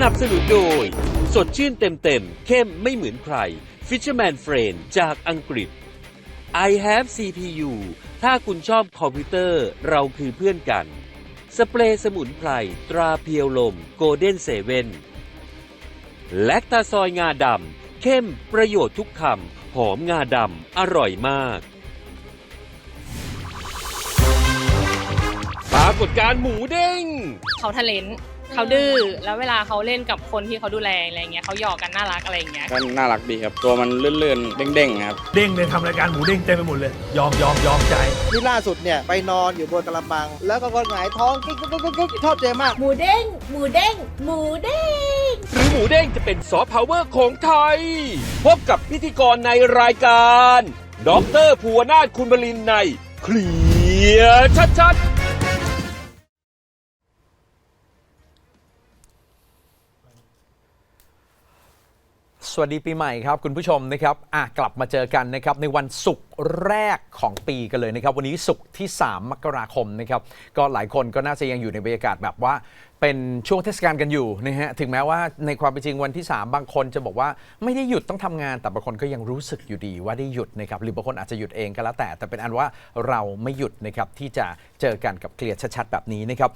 นับสนุนโดย สดชื่นเต็มเต็มๆเข้มไม่เหมือนใคร Fisherman Friend จากอังกฤษ I have CPU ถ้าคุณชอบคอมพิวเตอร์เราคือเพื่อนกัน สเปรย์สมุนไพรตราเพียวลมโกลเด้นเซเว่นแลคตาซอยงาดำเข้มประโยชน์ทุกคำหอมงาดำอร่อยมากปรากฏการณ์หมูเด้งเขาทะเลน เขาดื้อแล้วเวลาเขาเล่นกับคนที่เขาดูแลอะไรเงี้ยเขาหยอกกันน่ารักอะไรเงี้ยก็น่ารักดีครับตัวมันลื่นๆเด้งๆครับเด้งเลยทำรายการหมูเด้งเต็มไปหมดเลย ยอมยอมยอมใจที่ล่าสุดเนี่ยไปนอนอยู่บนกระมัง แล้วก็คนหงายท้องกิ๊กกิ๊กกิ๊กกิ๊กชอบเจมาก หมูเด้งหมูเด้งหมูเด้งหรือหมูเด้งจะเป็นซอฟต์พาวเวอร์ของไทย พบกับพิธีกรในรายการดอกเตอรภูวนาถคุณบลินในเคลียร์ชัดๆ วัสดีปีใหม่ครับคุณผู้ชมนะครับอะกลับมาเจอกันนะครับในวันศุกร์แรกของปีกันเลยนะครับ วันนี้ศุกร์ที่ 3 มกราคมนะครับก็หลายคนก็น่าจะยังอยู่ในบรรยากาศแบบว่า เป็นช่วงเทศกาลกันอยู่นะฮะถึงแม้ว่าในความเป็นจริงวันที่ 3 บางคนจะบอกว่าไม่ได้หยุดต้องทำงาน แต่บางคนก็ยังรู้สึกอยู่ดีว่าได้หยุดนะครับหรือบางคนอาจจะหยุดเองก็แล้วแต่ แต่เป็นอันว่าเราไม่หยุดนะครับที่จะเจอกันกับเคลียร์ชัดๆแบบนี้นะครับ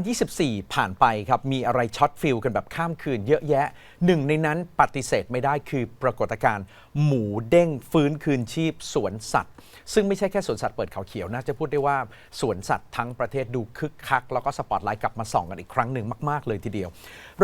2024 ผ่านไปครับมีอะไรช็อตฟิลกันแบบข้ามคืนเยอะแยะหนึ่งในนั้นปฏิเสธไม่ได้คือปรากฏการณ์หมูเด้งฟื้นคืนชีพสวนสัตว์ ซึ่งไม่ใช่แค่สวนสัตว์เปิดเขาเขียวน่าจะพูดได้ว่าสวนสัตว์ทั้งประเทศดูคึกคัก แล้วก็สปอตไลท์กลับมาส่องกันอีกครั้งหนึ่งมากๆเลยทีเดียว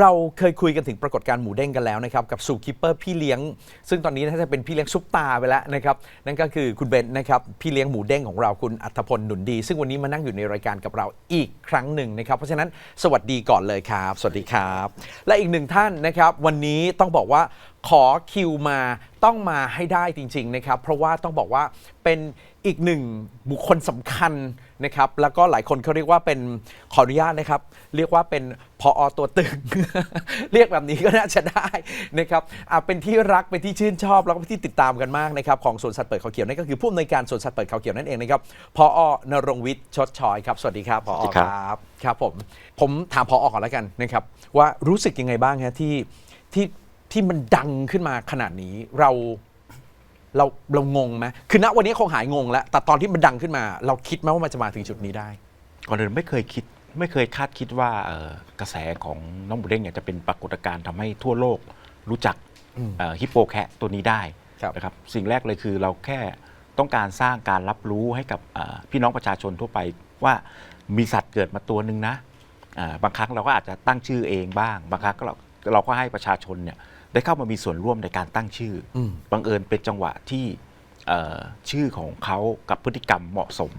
เราเคยคุยกันถึงปรากฏการณ์หมูเด้งกันแล้วนะครับกับซูคิปเปอร์พี่เลี้ยง ซึ่งตอนนี้น่าจะเป็นพี่เลี้ยงซุปตาไปแล้วนะครับนั่นก็คือคุณเบนนะครับพี่เลี้ยงหมูเด้งของเราคุณอัธพลหนุนดี ซึ่งวันนี้มานั่งอยู่ในรายการกับเราอีกครั้งหนึ่งนะครับเพราะฉะนั้นสวัสดีก่อนเลยครับ สวัสดีครับ และอีกหนึ่งท่านนะครับวันนี้ต้องบอกว่า ขอคิวมาต้องมาให้ได้จริง ๆ นะครับ เพราะว่าต้องบอกว่าเป็นอีกหนึ่งบุคคลสำคัญนะครับ แล้วก็หลายคนเขาเรียกว่าเป็นขออนุญาตนะครับ เรียกว่าเป็นพออตัวตึง เรียกแบบนี้ก็น่าจะได้นะครับอะเป็นที่รักเป็นที่ชื่นชอบ แล้วก็เป็นที่ติดตามกันมากนะครับของสวนสัตว์เปิดเขาเขียวนั่นก็คือผู้อำนวยการสวนสัตว์เปิดเขาเขียวนั่นเองนะครับพออนรงค์วิทย์ชดชอยครับสวัสดีครับพอสวัสดีคครับรับครับผมผมถามพอก่อนแล้วกันนะครับว่ารู้สึกยังไงบ้างฮะที่ที่ ที่มันดังขึ้นมาขนาดนี้เราเราเรางงไหมคือณวันนี้คงหายงงแล้ว แต่ตอนที่มันดังขึ้นมา เราคิดไหมว่ามันจะมาถึงจุดนี้ได้ ก่อนอื่นไม่เคยคิด ไม่เคยคาดคิดว่าเอ่อกระแสของน้องหมูเด้งเนี่ยจะเป็นปรากฏการณ์ทำให้ทั่วโลกรู้จักอืมเอ่อฮิปโปแคะตัวนี้ได้ครับ นะครับสิ่งแรกเลยคือเราแค่ต้องการสร้างการรับรู้ให้กับเอ่อพี่น้องประชาชนทั่วไปว่ามีสัตว์เกิดมาตัวหนึ่งนะอ่าบางครั้งเราก็อาจจะตั้งชื่อเองบ้าง บางครั้งก็เราเราก็ให้ประชาชนเนี่ย ได้เข้ามามีส่วนร่วมในการตั้งชื่ออมบังเอิญเป็นจังหวะที่เอ่อชื่อของเขากับพฤติกรรมเหมาะสม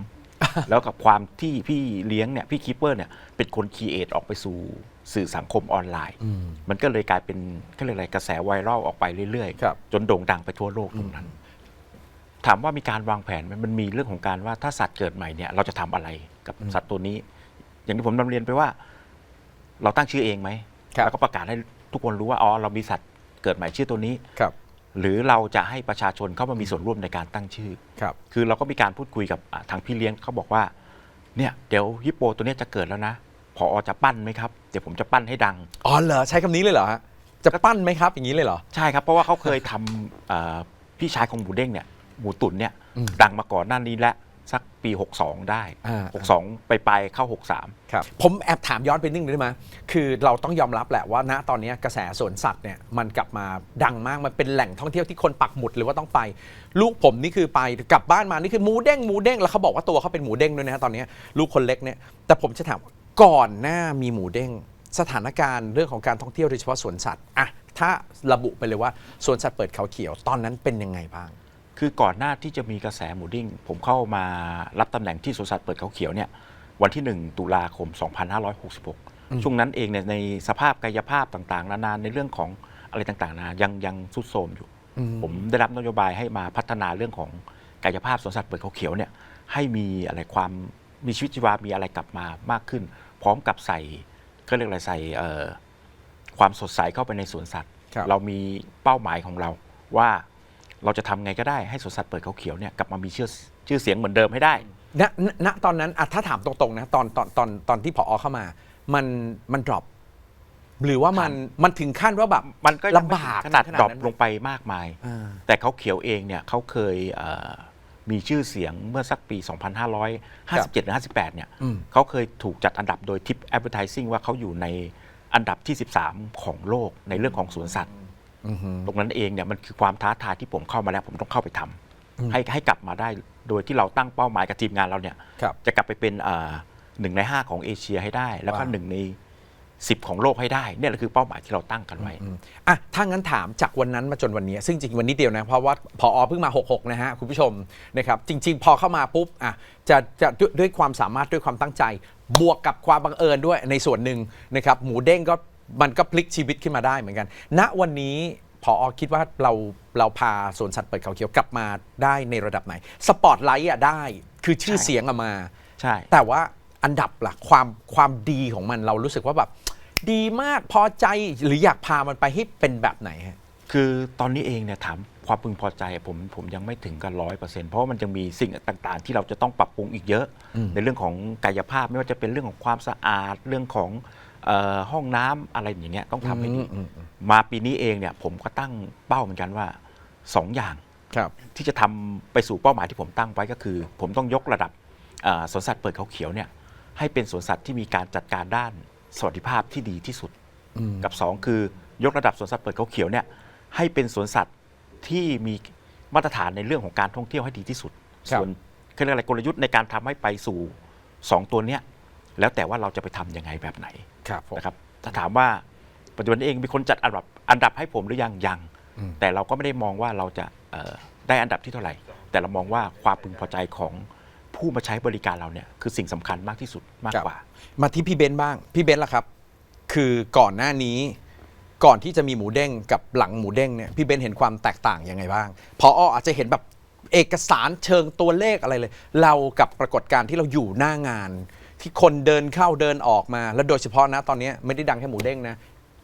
แล้วกับความที่พี่เลี้ยงเนี่ยพี่คิปเปอร์เนี่ยเป็นคนคีเอทออกไปสู่สื่อสังคมออนไลน์อืมมันก็เลยกลายเป็นก็เลยกอะไรกระแสไวรัลออกไปเรื่อยครับจนโด่งดังไปทั่วโลกตรงนั้น ถามว่ามีการวางแผนไหมมันมีเรื่องของการว่าถ้าสัตว์เกิดใหม่เนี่ยเราจะทำอะไรกับสัตว์ตัวนี้ อย่างที่ผมนำเรียนไปว่า เราตั้งชื่อเองไหมครับ แล้วก็ประกาศให้ทุกคนรู้ว่าอ๋อเรามีสัตว์ เกิดใหม่ชื่อตัวนี้ ครับ หรือเราจะให้ประชาชนเข้ามามีส่วนร่วมในการตั้งชื่อ ครับ คือเราก็มีการพูดคุยกับอ่าทางพี่เลี้ยงเขาบอกว่า เนี่ยเดี๋ยวฮิปโปตัวเนี้ยจะเกิดแล้วนะพอจะปั้นไหมครับ เดี๋ยวผมจะปั้นให้ดัง อ๋อเหรอ ใช้คำนี้เลยเหรอฮะ จะปั้นไหมครับ อย่างนี้เลยเหรอ ใช่ครับ เพราะว่าเขาเคยทำอ่าพี่ชายของหมูเด้งเนี่ยหมูตุ๋นเนี่ย อืม ดังมาก่อนหน้านี้และ สักปี 62 ได้ อ่า 62 ไปไปๆเข้า 63 ครับ ผมแอบถามย้อนไปนิดนึงได้ไหมคือเราต้องยอมรับแหละว่าณตอนนี้กระแสสวนสัตว์เนี่ยมันกลับมาดังมาก มันเป็นแหล่งท่องเที่ยวที่คนปักหมุดหรือว่าต้องไป ลูกผมนี่คือไปกลับบ้านมานี่คือหมูเด้งหมูเด้งแล้วเขาบอกว่าตัวเขาเป็นหมูเด้งด้วยนะฮะตอนนี้ลูกคนเล็กเนี่ย แต่ผมจะถามก่อนหน้ามีหมูเด้ง สถานการณ์เรื่องของการท่องเที่ยวโดยเฉพาะสวนสัตว์อะถ้าระบุไปเลยว่าสวนสัตว์เปิดเขาเขียวตอนนั้นเป็นยังไงบ้าง คือก่อนหน้าที่จะมีกระแสหมูดิ้ง ผมเข้ามารับตำแหน่งที่สวนสัตว์เปิดเขาเขียวเนี่ยวันที่ 1 ตุลาคม 2566 ช่วงนั้นเองเนี่ยในสภาพกายภาพต่างๆ นานาในเรื่องของอะไรต่างๆนายังยังสุดโทรมอยู่อืมผมได้รับนโยบายให้มาพัฒนาเรื่องของกายภาพสวนสัตว์เปิดเขาเขียวเนี่ยให้มีอะไรความมีชีวิตชีวา มีอะไรกลับมามากขึ้น พร้อมกับใส่ก็เรียกอะไรใส่เอ่อความสดใสเข้าไปในสวนสัตว์ครับเรามีเป้าหมายของเราว่า เราจะทำไงก็ได้ให้สวนสัตว์เปิดเขาเขียวเนี่ยกลับมามีชื่อชื่อเสียงเหมือนเดิมให้ได้ ณณณตอนนั้นอะถ้าถามตรงๆนะตอนตอนตอนตอนที่ผอเข้ามา มันมันดรอปหรือว่ามันมันถึงขั้นว่าแบบมันก็ยังไม่ลำบากขนาดขนาดดรอปนั้นลงไปมากมาย อ่า แต่เขาเขียวเองเนี่ยเขาเคยเอ่อมีชื่อเสียงเมื่อสักปี 2557หรือ58 เนี่ยอืม เขาเคยถูกจัดอันดับโดยทิป Advertising ว่าเขาอยู่ในอันดับที่ 13 ของโลกในเรื่องของสวนสัตว์อือหือ ตรงนั้นเองเนี่ยมันคือความท้าทายที่ผมเข้ามาแล้ว ผมต้องเข้าไปทำอืมให้ให้กลับมาได้โดยที่เราตั้งเป้าหมายกับทีมงานเราเนี่ยครับจะกลับไปเป็นเอ่อหนึ่งในห้าของเอเชียให้ได้ แล้วก็ว้าวหนึ่งในสิบของโลกให้ได้เนี่ยแหละคือเป้าหมายที่เราตั้งกันไว้อืมอะถ้างั้นถามจากวันนั้นมาจนวันนี้ ซึ่งจริงๆวันนี้เดียวนะ เพราะว่าพอเพิ่งมา 66 นะฮะ คุณผู้ชมนะครับจริง ๆ พอเข้ามาปุ๊บอะจะจะด้วยด้วยความสามารถด้วยความตั้งใจ บวกกับความบังเอิญด้วยในส่วนหนึ่งนะครับหมูเด้งก็ มันก็พลิกชีวิตขึ้นมาได้เหมือนกัน ณวันนี้พอคิดว่าเราเราพาสวนสัตว์เปิดเขาเขียวกลับมาได้ในระดับไหน สปอตไลท์อะได้คือชื่อใช่เสียงอะมา ใช่ แต่ว่าอันดับล่ะความความดีของมันเรารู้สึกว่าแบบดีมากพอใจหรืออยากพามันไปให้เป็นแบบไหนฮะ คือตอนนี้เองเนี่ยถามความพึงพอใจผมผมยังไม่ถึงกันร้อยเปอร์เซ็นต์เพราะว่ามันยังมีสิ่งต่างๆ ที่เราจะต้องปรับปรุงอีกเยอะอืมในเรื่องของกายภาพไม่ว่าจะเป็นเรื่องของความสะอาดเรื่องของ เออห้องน้ำอะไรอย่างเงี้ยต้องทำให้ดีอืมอืม มาปีนี้เองเนี่ยผมก็ตั้งเป้าเหมือนกันว่าสองอย่าง ครับ ที่จะทำไปสู่เป้าหมายที่ผมตั้งไว้ก็คือ ผมต้องยกระดับเอ่อสวนสัตว์เปิดเขาเขียวเนี่ยให้เป็นสวนสัตว์ที่มีการจัดการด้านสวัสดิภาพที่ดีที่สุด อืม กับ 2 คือยกระดับสวนสัตว์เปิดเขาเขียวเนี่ยให้เป็นสวนสัตว์ที่มีมาตรฐานในเรื่องของการท่องเที่ยวให้ดีที่สุด ครับ ส่วนคืออะไรกลยุทธ์ในการทำให้ไปสู่ 2 ตัวเนี้ยแล้วแต่ว่าเราจะไปทำยังไงแบบไหน ครับผม นะครับถ้าถามว่าปัจจุบันเองมีคนจัดอันดับอันดับให้ผมหรือยังยังอืม แต่เราก็ไม่ได้มองว่าเราจะเอ่อได้อันดับที่เท่าไหร่ แต่เรามองว่าความพึงพอใจของผู้มาใช้บริการเราเนี่ยคือสิ่งสำคัญมากที่สุดมากครับกว่ามาที่พี่เบนซ์บ้าง พี่เบนซ์ล่ะครับ คือก่อนหน้านี้ ก่อนที่จะมีหมูเด้งกับหลังหมูเด้งเนี่ยพี่เบนซ์เห็นความแตกต่างยังไงบ้างพออาจจะเห็นแบบเอกสารเชิงตัวเลขอะไรเลย เรากับปรากฏการณ์ที่เราอยู่หน้างาน ที่คนเดินเข้าเดินออกมา แล้วโดยเฉพาะนะตอนนี้ไม่ได้ดังแค่หมูเด้งนะ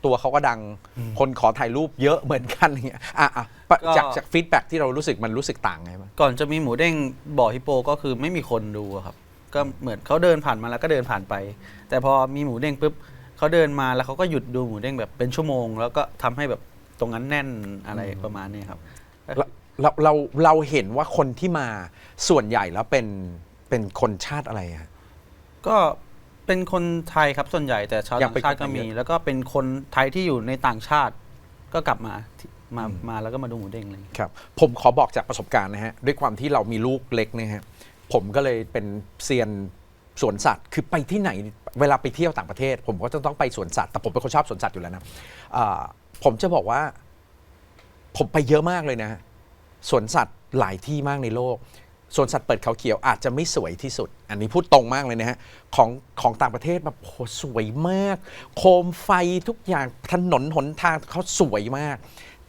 ตัวเขาก็ดังคนขอถ่ายรูปเยอะเหมือนกันอย่างเงี้ยอะอะปะก็จากจากฟีดแบ็ที่เรารู้สึกมันรู้สึกต่างไงบ้างก่อนจะมีหมูเด้งบ่อฮิปโปก็คือไม่มีคนดูอะครับ ก็เหมือนเขาเดินผ่านมาแล้วก็เดินผ่านไป แต่พอมีหมูเด้งปุ๊บเขาเดินมาแล้วเขาก็หยุดดูหมูเด้งแบบเป็นชั่วโมง แล้วก็ทำให้แบบตรงนั้นแน่นอะไรประมาณนี้ครับ เราเราเราเราเห็นว่าคนที่มาส่วนใหญ่แล้วเป็นเป็นคนชาติอะไรอะ ก็เป็นคนไทยครับส่วนใหญ่แต่ชาวอยากต่างไปชาติก็คนไทยมีเยอะแล้วก็เป็นคนไทยที่อยู่ในต่างชาติ ก็กลับมาที่มามาแล้วก็มาดูหมูเด้งอะไรอย่างเลย ครับผมขอบอกจากประสบการณ์นะฮะ ด้วยความที่เรามีลูกเล็กนะฮะ ผมก็เลยเป็นเซียนสวนสัตว์ คือไปที่ไหนเวลาไปเที่ยวต่างประเทศ ผมก็จะต้องไปสวนสัตว์ แต่ผมเป็นคนชอบสวนสัตว์อยู่แล้วนะอ่าผมจะบอกว่า ผมไปเยอะมากเลยนะ สวนสัตว์หลายที่มากในโลก สวนสัตว์เปิดเขาเขียวอาจจะไม่สวยที่สุด อันนี้พูดตรงมากเลยนะฮะ ของของต่างประเทศแบบโหสวยมาก โคมไฟทุกอย่างถนนหนทางเขาสวยมาก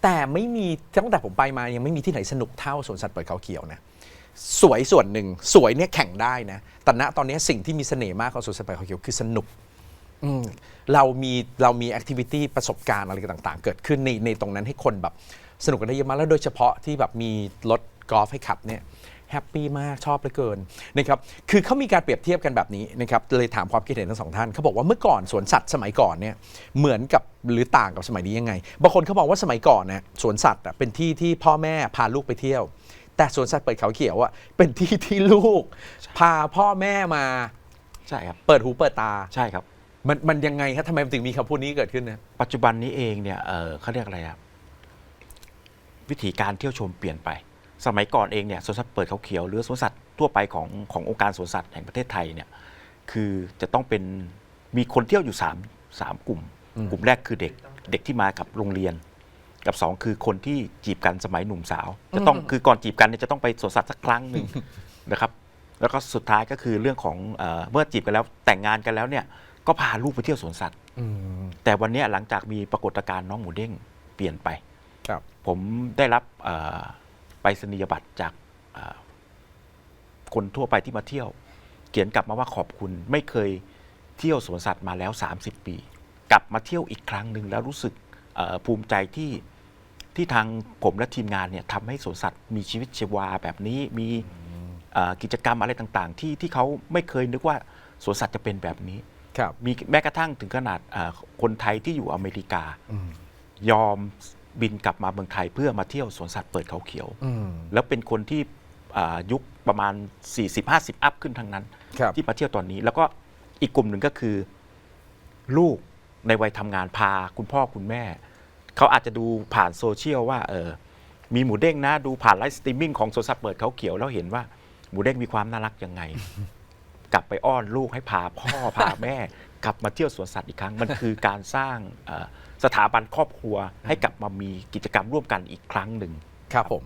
แต่ไม่มีตั้งแต่ผมไปมายังไม่มีที่ไหนสนุกเท่าสวนสัตว์เปิดเขาเขียวนะสวยส่วนหนึ่งสวยเนี่ยแข่งได้นะแต่ณตอนนี้สิ่งที่มีเสน่ห์มากของสวนสัตว์เปิดเขาเขียวคือสนุกเรามีเรามีแอคทิวิตี้ประสบการณ์อะไรต่างๆ เกิดขึ้นในในตรงนั้นให้คนแบบสนุกกันได้เยอะมากแล้วโดยเฉพาะที่แบบมีรถกอล์ฟให้ขับเนี่ย แฮปปี้มากชอบเหลือเกินนะครับคือเขามีการเปรียบเทียบกันแบบนี้นะครับเลยถามความคิดเห็นทั้งสองท่านเขาบอกว่าเมื่อก่อนสวนสัตว์สมัยก่อนเนี่ยเหมือนกับหรือต่างกับสมัยนี้ยังไงบางคนเขาบอกว่าสมัยก่อนเนี่ยสวนสัตว์อะเป็นที่ที่พ่อแม่พาลูกไปเที่ยว แต่สวนสัตว์เปิดเขาเขียวอะเป็นที่ที่ลูก พาพ่อแม่มาใช่ครับเปิดหูเปิดตาใช่ครับ มันมันยังไงครับทำไมมันถึงมีคำพูดนี้เกิดขึ้นนะปัจจุบันนี้เองเนี่ยเอ่อเขาเรียกอะไรอะวิธีการเที่ยวชมเปลี่ยนไป สมัยก่อนเองเนี่ยสวนสัตว์เปิดเขาเขียวหรือสวนสัตว์ทั่วไปของขององค์การสวนสัตว์แห่งประเทศไทยเนี่ยคือจะต้องเป็นมีคนเที่ยวอยู่3ามสามกลุ่มอืมกลุ่มแรกคือเด็กเด็กที่มากับโรงเรียน กับสองคือคนที่จีบกันสมัยหนุ่มสาว จะต้องคือก่อนจีบกันเนี่ยจะต้องไปสวนสัตว์สักครั้งหนึ่งนะครับ แล้วก็สุดท้ายก็คือเรื่องของเออเมื่อจีบกันแล้วแต่งงานกันแล้วเนี่ยก็พาลูกไปเที่ยวสวนสัตว์แต่วันเนี้ยหลังจากมีปรากฏการณ์น้องหมูเด้งเปลี่ยนไป ครับ ผมได้รับเอ่อ ไปรษณียบัตรจากเอ่อคนทั่วไปที่มาเที่ยว เขียนกลับมาว่าขอบคุณ ไม่เคยเที่ยวสวนสัตว์มาแล้ว 30 ปี กลับมาเที่ยวอีกครั้งหนึ่งแล้วรู้สึกเอ่อภูมิใจที่ที่ทางผมและทีมงานเนี่ยทำให้สวนสัตว์มีชีวิตชีวาแบบนี้มีเอ่อกิจกรรมอะไรต่างๆ ที่ที่เขาไม่เคยนึกว่าสวนสัตว์จะเป็นแบบนี้ครับมีแม้กระทั่งถึงขนาดอ่าคนไทยที่อยู่อเมริกาอืมยอม บินกลับมาเมืองไทยเพื่อมาเที่ยวสวนสัตว์เปิดเขาเขียว อืม แล้วเป็นคนที่อ่ายุคประมาณ 40-50 อัพขึ้นทั้งนั้น ครับ ที่มาเที่ยวตอนนี้ แล้วก็อีกกลุ่มหนึ่งก็คือ ลูกในวัยทำงานพาคุณพ่อคุณแม่ เขาอาจจะดูผ่านโซเชียลว่าเออมีหมูเด้งนะดูผ่านไลฟ์สตรีมมิ่งของสวนสัตว์เปิดเขาเขียวแล้วเห็นว่าหมูเด้งมีความน่ารักยังไง กลับไปอ้อนลูกให้พาพ่อ พาแม่ กลับมาเที่ยวสวนสัตว์อีกครั้ง มันคือการสร้างเอ่อ สถาบันครอบครัวให้กลับมามีกิจกรรมร่วมกันอีกครั้งหนึ่ง ครับผม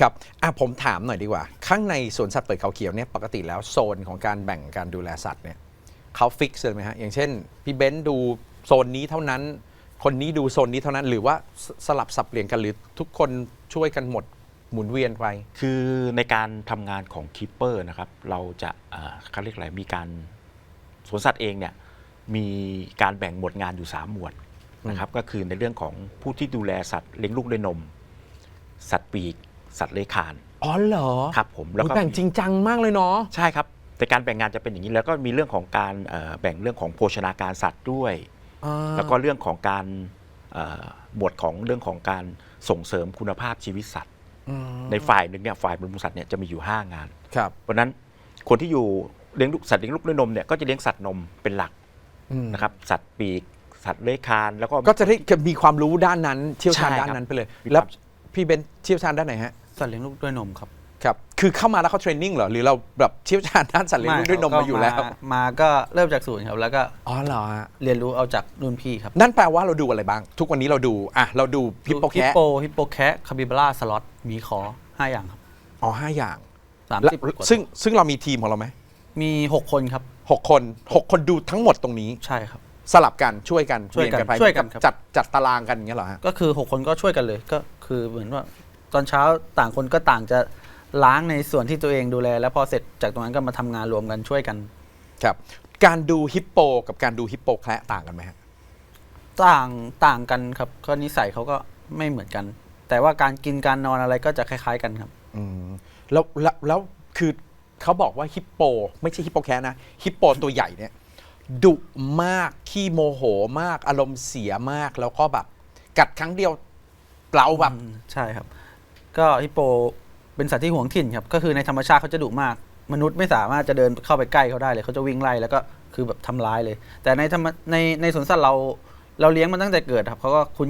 ครับอะผมถามหน่อยดีกว่า ข้างในสวนสัตว์เปิดเขาเขียวเนี่ยปกติแล้วโซนของการแบ่งการดูแลสัตว์เนี่ยเขาฟิกซ์เลยไหมฮะอย่างเช่น พี่เบนซ์ดูโซนนี้เท่านั้น คนนี้ดูโซนนี้เท่านั้น หรือว่าสสลับสับเปลี่ยนกันหรือทุกคนช่วยกันหมดหมุนเวียนไป คือในการทำงานของคีเปอร์นะครับ เราจะเอ่อเขาเรียกอะไรมีการสวนสัตว์เองเนี่ยมีการแบ่งหมวดงานอยู่ 3 หมวด นะครับก็คือในเรื่องของผู้ที่ดูแลสัตว์เลี้ยงลูกด้วยนม สัตว์ปีก สัตว์เลื้อยคลานอ๋อเหรอครับผมแล้วอุ๊ยก็แบ่งจริงจังมากเลยเนาะใช่ครับ แต่การแบ่งงานจะเป็นอย่างนี้แล้วก็มีเรื่องของการเอ่อแบ่งเรื่องของโภชนาการสัตว์ด้วยอ่าแล้วก็เรื่องของการเอ่อหมวดของเรื่องของการส่งเสริมคุณภาพชีวิตสัตว์อืมในฝ่ายหนึ่งเนี่ยฝ่ายบำรุงสัตว์เนี่ยจะมีอยู่ 5 งานครับเพราะฉะนั้นคนที่อยู่เลี้ยงลูกสัตว์เลี้ยงลูกด้วยนมเนี่ยก็จะเลี้ยงสัตว์นมเป็นหลักอืมนะครับสัตว์ปีก สัตว์เลื้อยคลานแล้วก็ ก็จะได้มีความรู้ด้านนั้นเชี่ยวชาญใช่ครับด้านนั้นไปเลย มีความ แล้วพี่เบนซ์เชี่ยวชาญด้านไหนฮะสัตว์เลี้ยงลูกด้วยนมครับครับคือเข้ามาแล้วเขาเทรนนิ่งเหรอหรือเราแบบเชี่ยวชาญด้านสัตว์เลี้ยงลูกด้วยนมมาอยู่แล้วก็มาก็เริ่มจากศูนย์ครับ แล้วก็อ๋อเหรอฮะเรียนรู้เอาจากรุ่นพี่ครับนั่นแปลว่าเราดูอะไรบ้าง ทุกวันนี้เราดูอะเราดูฮิปโปฮิปแคะโปฮิปโปแคะคาบิบาร่าสล็อตหมีขอห้าอย่างครับอ๋อห้าอย่างสามแล้วสิบกว่าซึ่งซึ่งเรามีทีมของเราไหมมีหกคนครับ หกคนหกคนดูทั้งหมดตรงนี้ ใช่ครับ สลับกันช่วยกันช่วยกันเรีไปช่วยกันครับ จัดจัดตารางกันอย่างเงี้ยเหรอฮะก็คือ 6 คนก็ช่วยกันเลยก็คือเหมือนว่าตอนเช้าต่างคนก็ต่างจะล้างในส่วนที่ตัวเองดูแล แล้วพอเสร็จจากตรงนั้นก็มาทำงานรวมกันช่วยกัน ครับ การดูฮิปโปกับการดูฮิปโปแคระต่างกันไหมฮะต่างต่างกันครับก็นิสัยเขาก็ไม่เหมือนกัน แต่ว่าการกินการนอนอะไรก็จะคล้าย ๆ กันครับ อืมแล้วแล้วแล้วคือเขาบอกว่าฮิปโป ไม่ใช่ฮิปโปแคระนะฮิปโปตัวใหญ่เนี่ย ดุมากขี้โมโหมาก อารมณ์เสียมาก แล้วก็แบบ กัดครั้งเดียวเปล่าแบบ อืมใช่ครับ ก็ฮิปโปเป็นสัตว์ที่หวงถิ่นครับ ก็คือในธรรมชาติเขาจะดุมาก มนุษย์ไม่สามารถจะเดินเข้าไปใกล้เขาได้เลยเขาจะวิ่งไล่แล้วก็คือแบบทำร้ายเลย แต่ในธรรมในในสวนสัตว์เราเราเลี้ยงมันตั้งแต่เกิดครับเขาก็คุ้น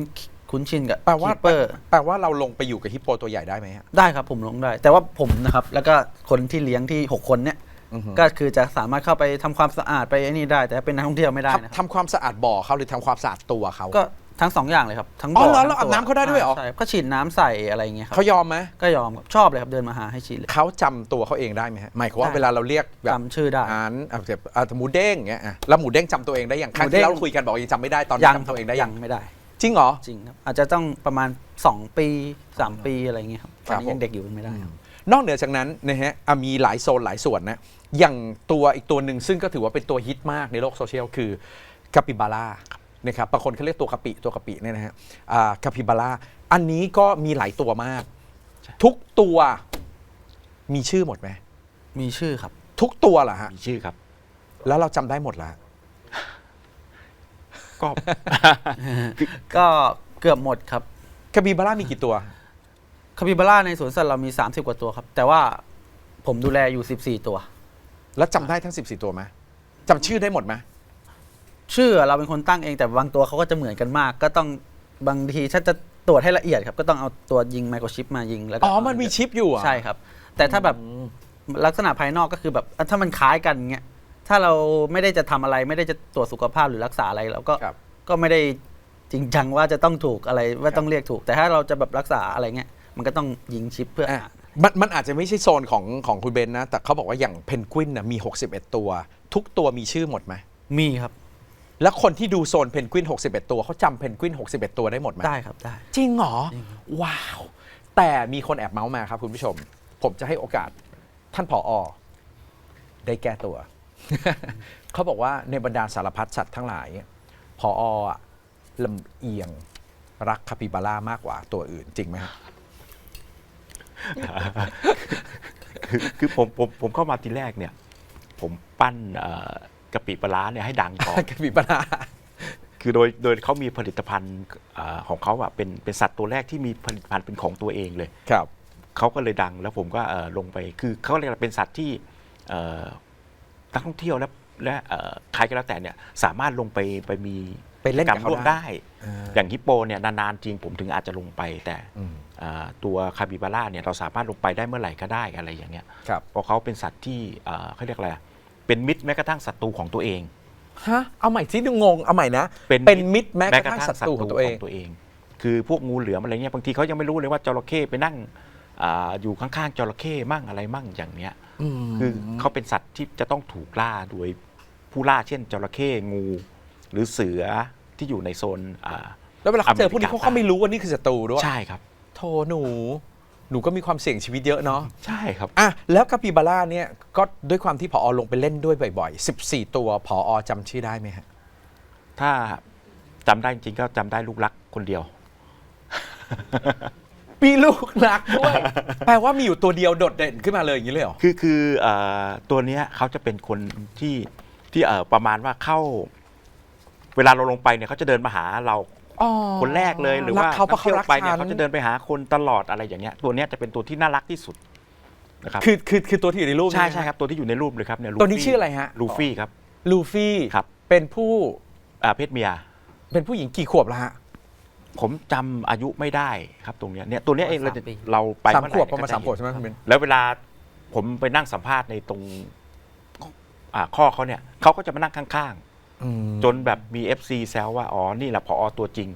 คุ้นชินกับแปลว่า คีเปอร์ แปลว่าเราลงไปอยู่กับฮิปโปตัวใหญ่ได้ไหมฮะ ได้ครับผมลงได้ แต่ว่าผมนะครับ แล้วก็คนที่เลี้ยงที่ 6 คนเนี่ย อือฮึ ก็คือจะสามารถเข้าไปทำความสะอาดไปไอ้นี่ได้ แต่ถ้าเป็นนักท่องเที่ยวไม่ได้นะครับ ทำทำความสะอาดบ่อเขาหรือทำความสะอาดตัวเขา ก็ทั้งสองอย่างเลยครับทั้งอ๋อเหรอทั้งเราอาบตัวน้ำเขาได้ด้วยเหรอ ใช่ครับก็ฉีดน้ำใส่อะไรอย่างเงี้ยครับเขายอมไหมก็ยอมครับชอบเลยครับเดินมาหาให้ฉีดเลย เขาจำตัวเขาเองได้ไหมฮะหมายความว่าได้ เวลาเราเรียกแบบจำชื่อได้ อ่านอะแบบอะหมูเด้งเงี้ยอะแล้วหมูเด้งจำตัวเองได้อย่างครั้งหมูเด้ที่ง เราคุยกันบอกยังจำไม่ได้ตอนนี้ยังจำตัวเองได้ยังไม่ได้ จริงเหรอ จริงครับ อาจจะต้องประมาณ 2 ปี 3 ปีอะไรอย่างเงี้ยครับตอนนี้ครับผม ยังเด็กอยู่ไม่ได้ครับ นอกเหนือจากนั้นนะฮะอะมีหลายโซนหลายส่วนนะ อย่างตัวอีกตัวหนึ่งซึ่งก็ถือว่าเป็นตัวฮิตมากในโลกโซเชียลคือกาปิบาร่านะครับบางคนเขาเรียกตัวกะปิตัวกะปิเนี่ยนะฮะอ่ากาปิบาร่าอันนี้ก็มีหลายตัวมาก ทุกตัวมีชื่อหมดไหมมีชื่อครับ ทุกตัวเหรอฮะมีชื่อครับ แล้วเราจำได้หมดละก็ ก็เกือบหมดครับกาปิบาร่ามีกี่ตัวคาปิบาร่าในสวนสัตว์เรามี 30 กว่าตัวครับ แต่ว่าผมดูแลอยู่ 14 ตัว แล้วจำได้ทั้ง 14 ตัวไหมจำชื่อได้หมดไหมชื่อเราเป็นคนตั้งเองแต่บางตัวเขาก็จะเหมือนกันมาก ก็ต้องบางทีถ้าจะตรวจให้ละเอียดครับ ก็ต้องเอาตัวยิงไมโครชิปมายิงแล้วก็อ๋อ มันมีชิปอยู่เหรอะ ใช่ครับ แต่ถ้าแบบลักษณะภายนอกก็คือแบบถ้ามันคล้ายกันเงี้ยถ้าเราไม่ได้จะทำอะไรไม่ได้จะตรวจสุขภาพหรือรักษาอะไรเราก็ครับ ก็ไม่ได้จริงจังว่าจะต้องถูกอะไรว่าต้องเรียกถูก แต่ถ้าเราจะแบบรักษาอะไรเงี้ยมันก็ต้องยิงชิปเพื่ออ่าน มันมันอาจจะไม่ใช่โซนของของคุณเบนนะ แต่เขาบอกว่าอย่างเพนกวินนะมี 61 ตัว ทุกตัวมีชื่อหมดไหมมีครับ แล้วคนที่ดูโซนเพนกวิน 61 ตัวเขาจำเพนกวิน 61 ตัวได้หมดไหมได้ครับได้ จริงเหรอ จริงครับว้าว แต่มีคนแอบเมาส์มาครับคุณผู้ชม ผมจะให้โอกาสท่านผออได้แก้ตัว เขาบอกว่าในบรรดาสารพัดสัตว์ทั้งหลายผออะลำเอียงรักคาปิบาร่ามากกว่าตัวอื่นจริงไหมครับ คือคือผมผมผมเข้ามาทีแรกเนี่ย ผมปั้นเอ่อกะปิปลาร้าเนี่ยให้ดังก่อน กระบี่ปัญหาคือโดยโดยเขามีผลิตภัณฑ์อ่าของเขาอะเป็นเป็นสัตว์ตัวแรกที่มีผลิตภัณฑ์เป็นของตัวเองเลย ครับ เขาก็เลยดังแล้วผมก็เอ่อลงไปคือเขาเรียกว่าเป็นสัตว์ที่เอ่อนักท่องเที่ยวและและเอ่อใครก็แล้วแต่เนี่ยสามารถลงไปไปมี ไปเล่นกับกิจกรรมเขาร่วมได้ ได้อ่าอย่างฮิปโปเนี่ยนานๆจริงผมถึงอาจจะลงไป แต่อืมอ่าตัวคาบิบาร่าเนี่ยเราสามารถลงไปได้เมื่อไหร่ก็ได้อะไรอย่างเงี้ยครับ เพราะเขาเป็นสัตว์ที่เอ่อเขาเรียกอะไรอะเป็นมิตรแม้กระทั่งศัตรูของตัวเอง ฮะ เอาใหม่ที่ดูงง เอาใหม่นะเป็นเป็นมิตรแม้กระทั่งศัตรูของตัวเองตัวเอง คือพวกงูเหลือมอะไรเงี้ยบางทีเขายังไม่รู้เลยว่าจระเข้ไปนั่งอาอยู่ข้างๆจระเข้มั่งอะไรมั่งอย่างเนี้ยคือเขาเป็นสัตว์ที่จะต้องถูกล่าโดยผู้ล่าเช่นจระเข้งู หรือเสือที่อยู่ในโซนอ่า แล้วเวลาเขาเจอพวกนี้อเมริกาเขาก็ไม่รู้ว่านี่คือศัตรูด้วยใช่ครับ โทหนู หนูก็มีความเสี่ยงชีวิตเยอะเนาะใช่ครับ อะแล้วกาปิบาร่าเนี่ยก็ด้วยความที่ผอลงไปเล่นด้วยบ่อยๆ 14 ตัวผอจำชื่อได้ไหมฮะ ถ้าจำได้จริงๆก็จำได้ลูกรักคนเดียว ปีลูกรักด้วย แปลว่ามีอยู่ตัวเดียวโดดเด่นขึ้นมาเลยอย่างนี้เลยเหรอ คือคือเอ่อตัวเนี้ยเขาจะเป็นคนที่ที่เอ่อประมาณว่าเข้าเวลาเราลงไปเนี่ยเขาจะเดินมาหาเราอ๋อคนแรกเลยหรือว่ารักเขาเพราะเขานักรักที่ยวไปเนี่ยฉันเขาจะเดินไปหาคนตลอดอะไรอย่างเงี้ยตัวเนี้ยจะเป็นตัวที่น่ารักที่สุดนะครับคือคือคือตัวที่อยู่ในรูปใช่นี่นะใช่ครับตัวที่อยู่ในรูปเลยครับเนี่ยตัวนี้ชื่ออะไรฮะลูฟี่ครับ ลูฟี่ครับ เป็นผู้อ่าเพศเมีย เป็นผู้หญิงกี่ขวบแล้วฮะ ผมจำอายุไม่ได้ครับตรงเนี้ยเนี่ยตัวเนี้ยเองเราจะสามปี เราไปสามเอไหขวบประก็มาณจสามขวบเห็นใช่ไหมคุณเบน แล้วเวลาผมไปนั่งสัมภาษณ์ในตรงอ่าข้อเขาเนี่ยเขาก็จะมานั่งข้าง ๆจนแบบมี FC แซวว่า อ๋อ นี่แหละพอตัวจริง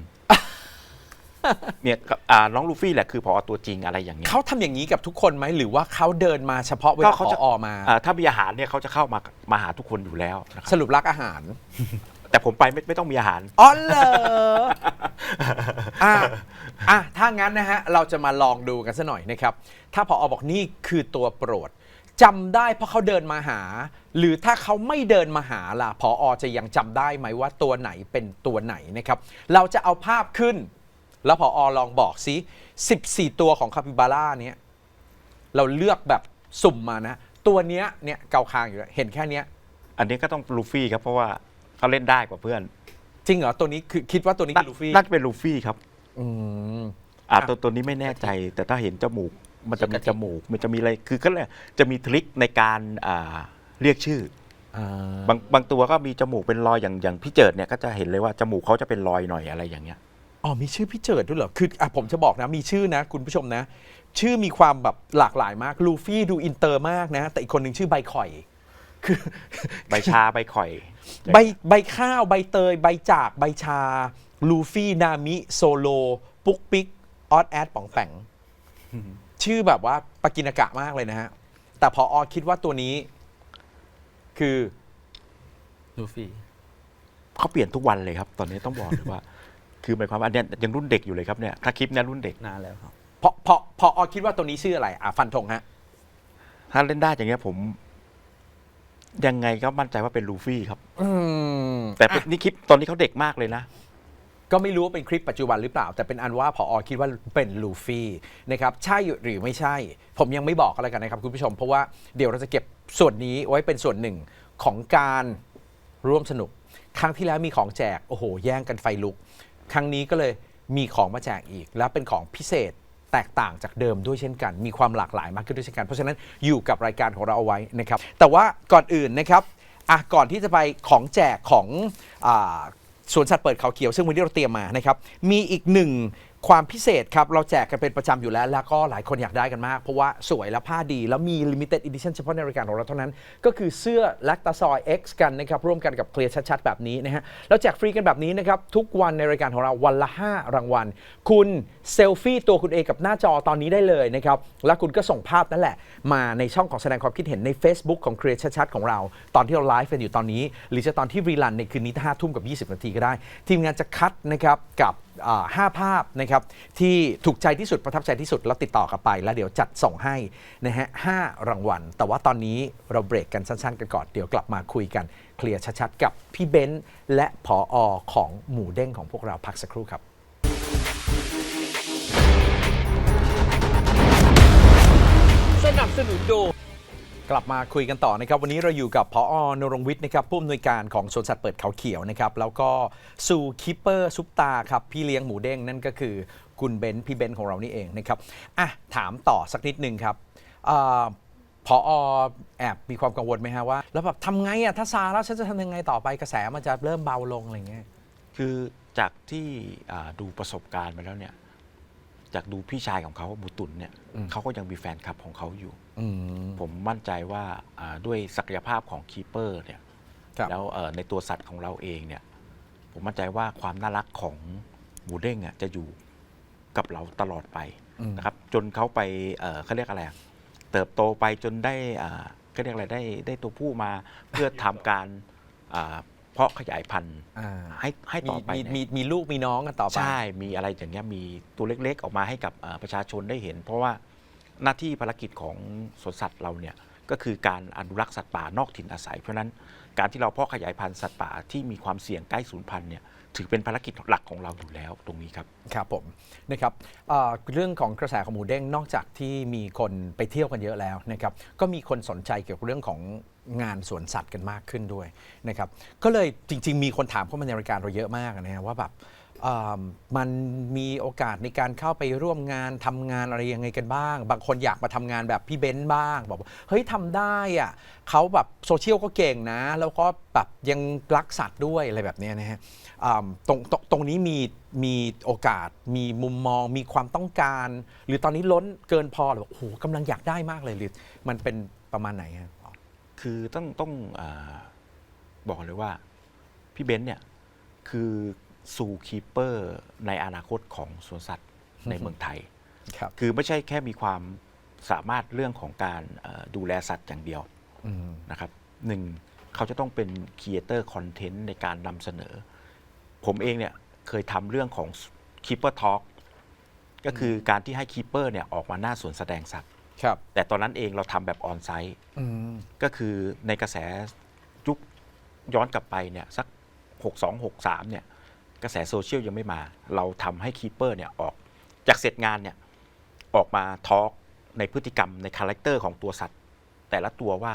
เนี่ยก็อ่าน้องลูฟี่แหละคือพอตัวจริงอะไรอย่างเงี้ย เขาทำอย่างนี้กับทุกคนไหมหรือว่าเขาเดินมาเฉพาะเวลาก็เขาจะผอมา อ่าถ้ามีอาหารเนี่ยเขาจะเข้ามามาหาทุกคนอยู่แล้วนะครับสรุปรักอาหารแต่ผมไปไม่ไม่ต้องมีอาหาร อ๋อเหรออะอะถ้างั้นนะฮะ เราจะมาลองดูกันซะหน่อยนะครับ ถ้าพออบอกนี่คือตัวโปรด จำได้เพราะเขาเดินมาหา หรือถ้าเขาไม่เดินมาหาล่ะพออจะยังจำได้ไหมว่าตัวไหนเป็นตัวไหนนะครับ เราจะเอาภาพขึ้น แล้วพออลองบอกซิ14 ตัวของคาปิบาร่าเนี้ยเราเลือกแบบสุ่มมานะ ตัวเนี้ยเนี่ยเกาคางอยู่แล้วเห็นแค่เนี้ยอันนี้ก็ต้องลูฟี่ครับเพราะว่าเขาเล่นได้กว่าเพื่อนจริงเหรอตัวนี้คือคิดว่าตัวนี้คือลูฟี่น่าจะเป็นลูฟี่ครับ อืมอ่าอะตัวตัวนี้ไม่แน่ใจแต่ถ้าเห็นจมูก มันจะมีจมูกมันจะมีอะไรคือก็เลยจะมีทริคในการอ่าเรียกชื่อ อ่าบางบางตัวก็มีจมูกเป็นรอยอย่างอย่างพี่เจิดเนี่ยก็จะเห็นเลยว่าจมูกเขาจะเป็นรอยหน่อยอะไรอย่างเงี้ย อ๋อมีชื่อพี่เจิดด้วยเหรอคืออะผมจะบอกนะมีชื่อนะ คุณผู้ชมนะ ชื่อมีความแบบหลากหลายมากลูฟี่ดูอินเตอร์มากนะ แต่อีกคนหนึ่งชื่อใบข่อย คือ ใบชา ใบข่อย ใบใบข้าวใบเตย ใบจากใบชา ลูฟี่นามิ โซโล ปุ๊กปิ๊ก ออดแอดป๋องแปง ชื่อแบบว่าปากินากะมากเลยนะฮะ แต่พออคิดว่าตัวนี้ คือลูฟี่ เขาเปลี่ยนทุกวันเลยครับ ตอนนี้ต้องบอกเลยว่า คือหมายความว่าอันเนี้ยยังรุ่นเด็กอยู่เลยครับเนี่ยถ้าคลิปเนี้ยรุ่นเด็ก นานแล้วครับ พอพอพออคิดว่าตัวนี้ชื่ออะไร อะฟันธงฮะ ถ้าเล่นได้อย่างเงี้ยผม ยังไงก็มั่นใจว่าเป็นลูฟี่ครับ อืมแต่เป็นนี่คลิปตอนนี้เขาเด็กมากเลยนะ ก็ไม่รู้ว่าเป็นคลิปปัจจุบันหรือเปล่า แต่เป็นอันว่าพออคิดว่าเป็นลูฟี่นะครับใช่หรือไม่ใช่ ผมยังไม่บอกอะไรกันนะครับคุณผู้ชม เพราะว่าเดี๋ยวเราจะเก็บส่วนนี้ไว้เป็นส่วนหนึ่งของการร่วมสนุก ครั้งที่แล้วมีของแจกโอ้โห แย่งกันไฟลุก ครั้งนี้ก็เลยมีของมาแจกอีก และเป็นของพิเศษแตกต่างจากเดิมด้วยเช่นกัน มีความหลากหลายมากขึ้นด้วยเช่นกัน เพราะฉะนั้นอยู่กับรายการของเราเอาไว้นะครับ แต่ว่าก่อนอื่นนะครับอะก่อนที่จะไปของแจกของอา สวนสัตว์เปิดเขาเขียวซึ่งวันนี้เราเตรียมมานะครับมีอีกหนึ่ง ความพิเศษครับ เราแจกกันเป็นประจำอยู่แล้ว แล้วก็หลายคนอยากได้กันมาก เพราะว่าสวยและผ้าดี แล้วมี limited edition เฉพาะในรายการของเราเท่านั้น ก็คือเสื้อ l a c t a s o y X กันนะครับ ร่วมกันกับเคลียร์ชัดๆ แบบนี้นะฮะแล้วแจกฟรีกันแบบนี้นะครับ ทุกวันในรายการของเราวันละ 5 รางวัล คุณเซลฟี่ตัวคุณเองกับหน้าจอตอนนี้ได้เลยนะครับ แล้วคุณก็ส่งภาพนั่นแหละ มาในช่องของแสดงความคิดเห็นใน Facebook ของเคลียร์ชัดๆของเรา ตอนที่เราไลฟ์กันอยู่ตอนนี้ หรือจะตอนที่รีลันในคืนนี้ห้าทุ่มกับ 20 นาทีก็ได้ ทีมงานจะคัดนะครับกับ อ่าห้าภาพนะครับที่ถูกใจที่สุดประทับใจที่สุดแล้วติดต่อกลับไป แล้วเดี๋ยวจัดส่งให้นะฮะห้ารางวัล แต่ว่าตอนนี้เราเบรกกันสั้นๆ กันก่อน เดี๋ยวกลับมาคุยกัน เคลียร์ชัดๆ กับพี่เบนซ์และผออของหมูเด้งของพวกเราพักสักครู่ครับสนับสนุนโดย กลับมาคุยกันต่อนะครับ วันนี้เราอยู่กับพออนรงค์วิทย์นะครับผู้อำนวยการของสวนสัตว์เปิดเขาเขียวนะครับ แล้วก็ซูคิปเปอร์ซุปตาครับ พี่เลี้ยงหมูเด้งนั่นก็คือคุณเบนซ์พี่เบนซ์ของเรานี่เองนะครับอะถามต่อสักนิดนึงครับอาพอแอบมีความกังวลไหมฮะว่า แล้วแบบทำไงอะถ้าซาแล้วฉันจะทำยังไงต่อไปกระแสมันจะเริ่มเบาลงอะไรเงี้ย คือจากที่อ่าดูประสบการณ์มาแล้วเนี่ย จากดูพี่ชายของเขาบูตุนเนี่ยอืม เขาก็ยังมีแฟนคลับของเขาอยู่ อืม ผมมั่นใจว่าอ่าด้วยศักยภาพของคีเปอร์เนี่ยครับ แล้วเอ่อในตัวสัตว์ของเราเองเนี่ย ผมมั่นใจว่าความน่ารักของหมูเด้งอะจะอยู่กับเราตลอดไปอืม นะครับ จนเขาไปเอ่อเขาเรียกอะไรอะเติบโตไปจนได้อ่าเขาเรียกอะไรได้ได้ตัวผู้มาเพื่อทำการอ่าเพาะขยายพันธุ์อ่าให้ให้ต่อไปมีเนี่ย มีมีลูกมีน้องกันต่อไป ใช่ มีอะไรอย่างเงี้ย มีตัวเล็กๆ ออกมาให้กับเอ่อประชาชนได้เห็น เพราะว่า หน้าที่ภารกิจของสวนสัตว์เราเนี่ยก็คือการอนุรักษ์สัตว์ป่านอกถิ่นอาศัย เพราะนั้นการที่เราเพาะขยายพันธุ์สัตว์ป่าที่มีความเสี่ยงใกล้สูญพันธุ์เนี่ยถือเป็นภารกิจหลักของเราอยู่แล้วตรงนี้ครับ ครับผมนะครับเอ่อเรื่องของกระแสของหมูเด้งนอกจากที่มีคนไปเที่ยวกันเยอะแล้วนะครับก็มีคนสนใจเกี่ยวกับเรื่องของงานสวนสัตว์กันมากขึ้นด้วยนะครับก็เลยจริง ๆ มีคนถามเข้ามาในรายการเราเยอะมากนะฮะว่าแบบ มันมีโอกาสในการเข้าไปร่วมงานทำงานอะไรยังไงกันบ้าง บางคนอยากมาทำงานแบบพี่เบนซ์บ้างบอกว่าเฮ้ยทำได้อะเขาแบบโซเชียลก็เก่งนะ แล้วก็แบบยังรักสัตว์ด้วยอะไรแบบนี้นะฮะตรงตรงตรงนี้มีมีโอกาสมีมุมมองมีความต้องการ หรือตอนนี้ล้นเกินพอหรือว่าโอ้โหกำลังอยากได้มากเลยหรือมันเป็นประมาณไหนครับคือต้องต้องอบอกเลยว่าพี่เบนซ์เนี่ยคือ ซูคีเปอร์ในอนาคตของสวนสัตว์ในเมืองไทย ครับ คือไม่ใช่แค่มีความสามารถเรื่องของการเอ่อดูแลสัตว์อย่างเดียวอืม นะครับหนึ่งเขาจะต้องเป็นครีเอเตอร์คอนเทนต์ในการนำเสนอ ผมเองเนี่ยเคยทำเรื่องของ Keeper Talk ก็คือการที่ให้คีเปอร์เนี่ยออกมาหน้าสวนแสดงสัตว์ ครับ แต่ตอนนั้นเองเราทำแบบออนไซต์ อืม ก็คือในกระแสยุคย้อนกลับไปเนี่ยสัก 6263เนี่ย กระแสโซเชียลยังไม่มา เราทำให้คีเปอร์เนี่ยออกจากเสร็จงานเนี่ยออกมาทอล์กในพฤติกรรมในคาแรคเตอร์ของตัวสัตว์ แต่ละตัวว่า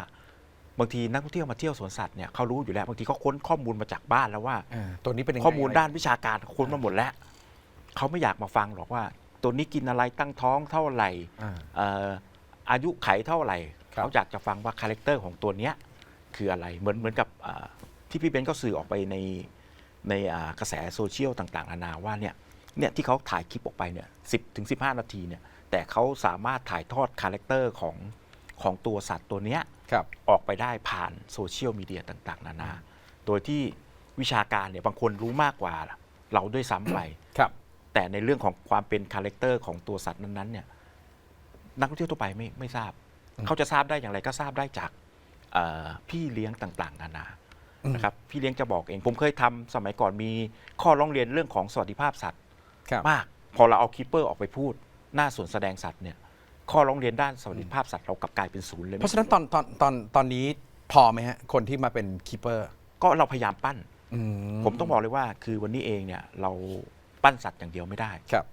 บางทีนักท่องเที่ยวมาเที่ยวสวนสัตว์เนี่ยเขารู้อยู่แล้วบางทีเขาค้นข้อมูลมาจากบ้านแล้วว่าอ่าตัวนี้เป็นยังไงข้อมูลด้านวิชาการค้นมาหมดแล้วเขาไม่อยากมาฟังหรอกว่า ตัวนี้กินอะไรตั้งท้องเท่าไหร่อ่าเอ่ออายุไขเท่าไหร่ครับเขาอยากจะฟังว่าคาแรคเตอร์ของตัวเนี้ยคืออะไรเหมือนเหมือนกับอ่าที่พี่เบนซ์ก็สื่อออกไปใน ในอ่ากระแสโซเชียลต่างๆนานาว่าเนี่ยเนี่ยที่เขาถ่ายคลิปออกไปเนี่ยสิบถึงสิบห้านาทีเนี่ยแต่เขาสามารถถ่ายทอดคาแรคเตอร์ของของตัวสัตว์ตัวเนี้ยครับออกไปได้ผ่านโซเชียลมีเดียต่างๆ นานา โดยที่วิชาการเนี่ยบางคนรู้มากกว่าเราด้วยซ้ำไปครับแต่ในเรื่องของความเป็นคาแรคเตอร์ของตัวสัตว์นั้นๆเนี่ยนักท่องเที่ยวทั่วไปไม่ไม่ทราบอืมเขาจะทราบได้อย่างไรก็ทราบได้จากเอ่อพี่เลี้ยงต่างๆ นานาอืม นะครับพี่เลี้ยงจะบอกเอง ผมเคยทำสมัยก่อนมีข้อร้องเรียนเรื่องของสวัสดิภาพสัตว์ครับมาก พอเราเอาคีเปอร์ออกไปพูด หน้าสวนแสดงสัตว์เนี่ยข้อร้องเรียนด้านสวัสดิภาพสัตว์เรากลับกลายเป็นศูนย์เลยเพราะฉะนั้นตอนตอนตอนตอนนี้พอไหมฮะคนที่มาเป็นคีเปอร์ก็เราพยายามปั้นอืผมต้องบอกเลยว่า คือวันนี้เองเนี่ยเราปั้นสัตว์อย่างเดียวไม่ได้ครับ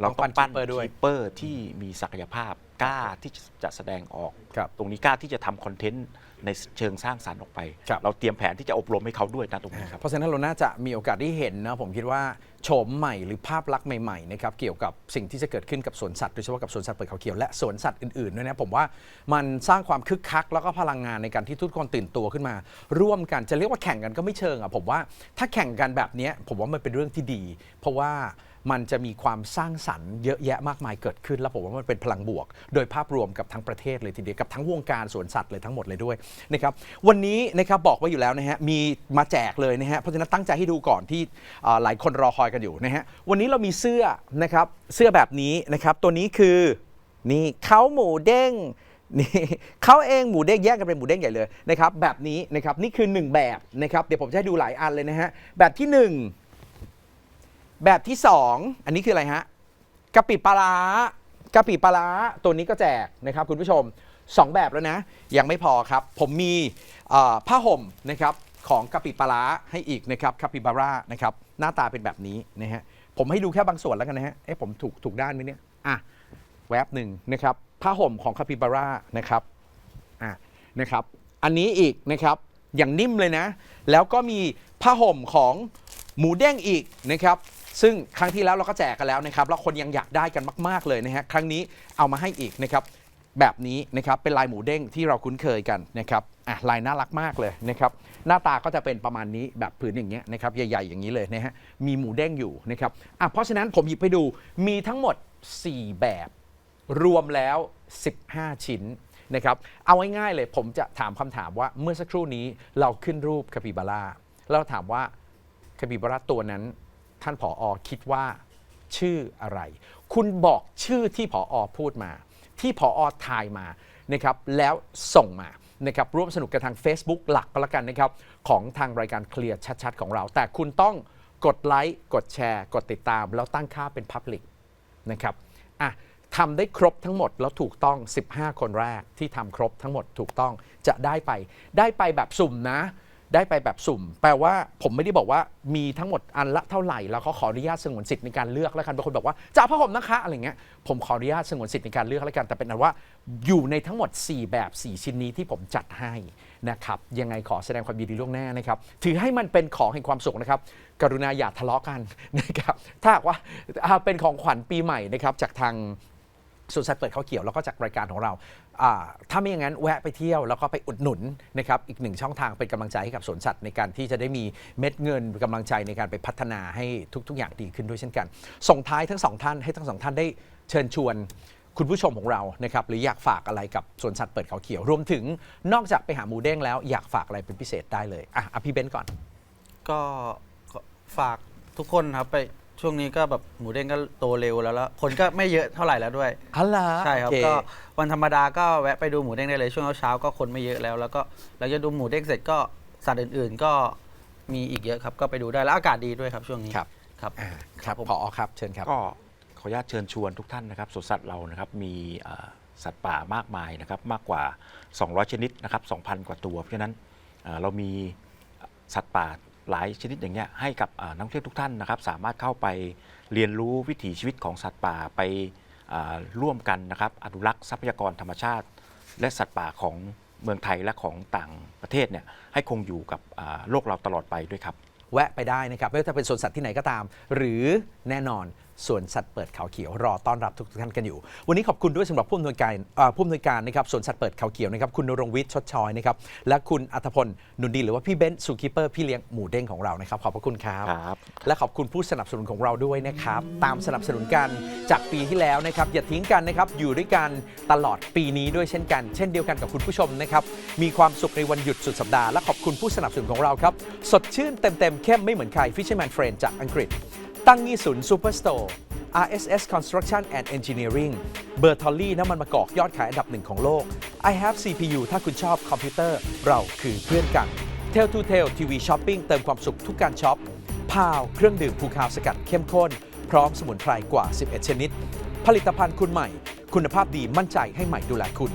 เราต้องปั้นต้องปั้น keeper ด้วยคีเปอร์ที่มีศักยภาพ กล้าที่จะแสดงออก ครับ ตรงนี้กล้าที่จะทำคอนเทนต์ในเชิงสร้างสรรค์ออกไป ครับ เราเตรียมแผนที่จะอบรมให้เขาด้วยนะตรงนี้ครับ เพราะฉะนั้นเราน่าจะมีโอกาสได้เห็นนะผมคิดว่าโฉมใหม่หรือภาพลักษณ์ใหม่ๆนะครับเกี่ยวกับสิ่งที่จะเกิดขึ้นกับสวนสัตว์โดยเฉพาะกับสวนสัตว์เปิดเขาเขียวและสวนสัตว์อื่นๆด้วยนะผมว่ามันสร้างความคึกคัก แล้วก็พลังงานในการที่ทุกคนตื่นตัวขึ้นมา ร่วมกันจะเรียกว่าแข่งกันก็ไม่เชิงอะผมว่าถ้าแข่งกันแบบเนี้ยผมว่ามันเป็นเรื่องที่ดี เพราะว่า มันจะมีความสร้างสรรค์เยอะแยะมากมายเกิดขึ้น แล้วผมว่ามันเป็นพลังบวก โดยภาพรวมกับทั้งประเทศเลยทีเดียวกับทั้งวงการสวนสัตว์เลยทั้งหมดเลยด้วยนะครับวันนี้นะครับบอกไว้อยู่แล้วนะฮะมีมาแจกเลยนะฮะเพราะฉะนั้นตั้งใจให้ดูก่อนที่หลายคนรอคอยกันอยู่นะฮะวันนี้เรามีเสื้อนะครับเสื้อแบบนี้นะครับตัวนี้คือนี่เขาหมูเด้งนี่เขาเองหมูเด้งแยกกันเป็นหมูเด้งใหญ่เลยนะครับแบบนี้นะครับนี่คือหนึ่งแบบนะครับเดี๋ยวผมจะให้ดูหลายอันเลยนะฮะแบบที่หนึ่ง แบบที่ 2 อันนี้คืออะไรฮะกะปิปลาร้ากะปิปลาร้าตัวนี้ก็แจกนะครับคุณผู้ชม 2 แบบแล้วนะ ยังไม่พอครับ ผมมีผ้าห่มนะครับของกะปิปลาร้าให้อีกนะครับคาปิบาร่านะครับหน้าตาเป็นแบบนี้นะฮะผมให้ดูแค่บางส่วนแล้วกันนะฮะเอ๊ะผมถูกถูกด้านไหมเนี่ยอะแวบหนึ่งนะครับผ้าห่มของคาปิบาร่านะครับอะนะครับ อันนี้อีกนะครับอย่างนิ่มเลยนะ แล้วก็มีผ้าห่มของหมูเด้งอีกนะครับ ซึ่งครั้งที่แล้วเราก็แจกกันแล้วนะครับแล้วคนยังอยากได้กันมาก ๆ เลยนะฮะครั้งนี้เอามาให้อีกนะครับแบบนี้นะครับเป็นลายหมูเด้งที่เราคุ้นเคยกันนะครับอะลายน่ารักมากเลยนะครับหน้าตาก็จะเป็นประมาณนี้แบบผืนอย่างเงี้ยนะครับใหญ่ๆอย่างนี้เลยนะฮะมีหมูเด้งอยู่นะครับอะเพราะฉะนั้นผมหยิบไปดูมีทั้งหมด 4 แบบรวมแล้ว 15 ชิ้นนะครับเอาง่ายๆเลยผมจะถามคำถามว่าเมื่อสักครู่นี้เราขึ้นรูปคาปิบาร่าเราถามว่าคาปิบาร่าตัวนั้น ท่านผออคิดว่าชื่ออะไร คุณบอกชื่อที่ผออพูดมา ที่ผออทายมานะครับแล้วส่งมานะครับร่วมสนุกกันทาง Facebook หลักก็แล้วกันนะครับของทางรายการเคลียร์ชัดๆ ของเรา แต่คุณต้องกดไลค์กดแชร์ กดติดตาม แล้วตั้งค่าเป็น Public นะครับอะทำได้ครบทั้งหมดแล้วถูกต้อง 15 คนแรกที่ทำครบทั้งหมดถูกต้องจะได้ไป ได้ไปแบบสุ่มนะ ได้ไปแบบสุ่ม แปลว่าผมไม่ได้บอกว่ามีทั้งหมดอันละเท่าไหร่แล้วเขาขออนุญาตสงวนสิทธิ์ในการเลือกแล้วกันบางคนบอกว่าจะเอาผ้าห่มนะคะอะไรเงี้ยผมขออนุญาตสงวนสิทธิ์ในการเลือกแล้วกันแต่เป็นอันว่าอยู่ในทั้งหมด 4 แบบ 4 ชิ้นนี้ที่ผมจัดให้นะครับยังไงขอแสดงความยินดีล่วงหน้านะครับถือให้มันเป็นของแห่งความสุขนะครับ กรุณาอย่าทะเลาะกันนะครับถ้าว่าเป็นของขวัญปีใหม่นะครับจากทางสวนสัตว์เปิดเขาเขียวแล้วก็จากรายการของเรา ถ้าไม่อย่างนั้นแวะไปเที่ยวแล้วก็ไปอุดหนุนนะครับอีกหนึ่งช่องทางเป็นกำลังใจให้กับสวนสัตว์ในการที่จะได้มีเม็ดเงินกำลังใจในการไปพัฒนาให้ทุก ๆ อย่างดีขึ้นด้วยเช่นกัน ส่งท้ายทั้งสองท่านให้ทั้งสองท่านได้เชิญชวนคุณผู้ชมของเรานะครับหรืออยากฝากอะไรกับสวนสัตว์เปิดเขาเขียว รวมถึงนอกจากไปหาหมูเด้งแล้วอยากฝากอะไรเป็นพิเศษได้เลยอะอะพี่เบนซ์ก่อน ก็ฝากทุกคนครับไป ช่วงนี้ก็แบบหมูเด้งก็โตเร็วแล้วแล้วคนก็ไม่เยอะเท่าไหร่แล้วด้วยอะไรใช่ครับโอเก็วันธรรมดาก็แวะไปดูหมูเด้งได้เลยช่วงเช้าๆก็คนไม่เยอะแล้ว แล้วก็หลังจากดูหมูเด้งเสร็จก็สัตว์อื่นๆก็มีอีกเยอะครับก็ไปดูได้แล้วอากาศดีด้วยครับช่วงนี้ครับ ครับ อ่าครับผมพอครับเชิญครับ ก็ขออนุญาตเชิญชวนทุกท่านนะครับสวนสัตว์เรานะครับมีเอ่อสัตว์ป่ามากมายนะครับมากกว่า 200 ชนิดนะครับ 2,000 กว่าตัว เพราะฉะนั้นเอ่อเรามีสัตว์ป่า หลายชนิดอย่างเงี้ยให้กับนักท่องเที่ยวทุกท่านนะครับ สามารถเข้าไปเรียนรู้วิถีชีวิตของสัตว์ป่าไปร่วมกันนะครับ อนุรักษ์ทรัพยากรธรรมชาติ และสัตว์ป่าของเมืองไทยและของต่างประเทศเนี่ยให้คงอยู่กับโลกเราตลอดไปด้วยครับ แวะไปได้นะครับไม่ว่าจะเป็นสวนสัตว์ที่ไหนก็ตาม หรือแน่นอน สวนสัตว์เปิดเขาเขียวรอต้อนรับทุกท่านกันอยู่ วันนี้ขอบคุณด้วยสำหรับผู้อำนวยการเอ่อผู้อำนวยการนะครับสวนสัตว์เปิดเขาเขียวนะครับคุณนรงค์วิทย์ชดชอยนะครับและคุณอัธพลนุนดีหรือว่าพี่เบนซ์ซูคิปเปอร์พี่เลี้ยงหมูเด้งของเรานะครับขอบพระคุณครับครับและขอบคุณผู้สนับสนุนของเราด้วยนะครับตามสนับสนุนกันจากปีที่แล้วนะครับอย่าทิ้งกันนะครับอยู่ด้วยกันตลอดปีนี้ด้วยเช่นกัน เช่นเดียวกันกับคุณผู้ชมนะครับมีความสุขในวันหยุดสุดสัปดาห์และขอบคุณผู้สนับสนุนของเราครับสดชื่นเต็มๆเข้มไม่เหมือนใคร Fisherman Friend จากอังกฤษ ตั้งยี่สุนซูเปอร์สโตร์ RSS Construction and Engineering เบอร์ทอลลี่น้ำมันมะกอกยอดขายอันดับหนึ่งของโลก I have CPU ถ้าคุณชอบคอมพิวเตอร์เราคือเพื่อนกัน Tail to Tail TV Shopping เติมความสุขทุกการช็อปพาวเครื่องดื่มภูคาวสกัดเข้มข้น พร้อมสมุนไพรกว่า 11 ชนิด ผลิตภัณฑ์คุณใหม่ คุณภาพดีมั่นใจให้ใหม่ดูแลคุณ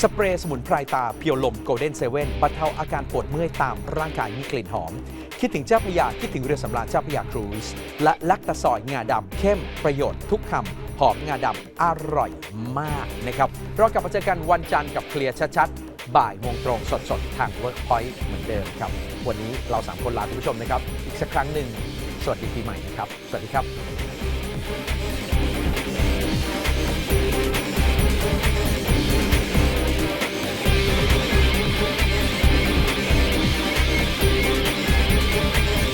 สเปรย์สมุนไพรตาเพียวลมโกลเด้นเซเว่นบรรเทาอาการปวดเมื่อยตามร่างกายมีกลิ่นหอม คิดถึงเจ้าพรยาคิดถึงเรือสำราญเจ้าพรยาครูสและลักตะซอยงาดำเข้มประโยชน์ทุกคำหอมงาดำอร่อยมากนะครับเรากลับมาเจอกันวันจันทร์กับเคลียร์ชัดๆบ่ายโมงตรงสดๆ ทางเวิร์กพอยต์เหมือนเดิมครับ วันนี้เราสามคนลาคุณผู้ชมนะครับ อีกสักครั้งหนึ่งสวัสดีปีใหม่นะครับ สวัสดีครับ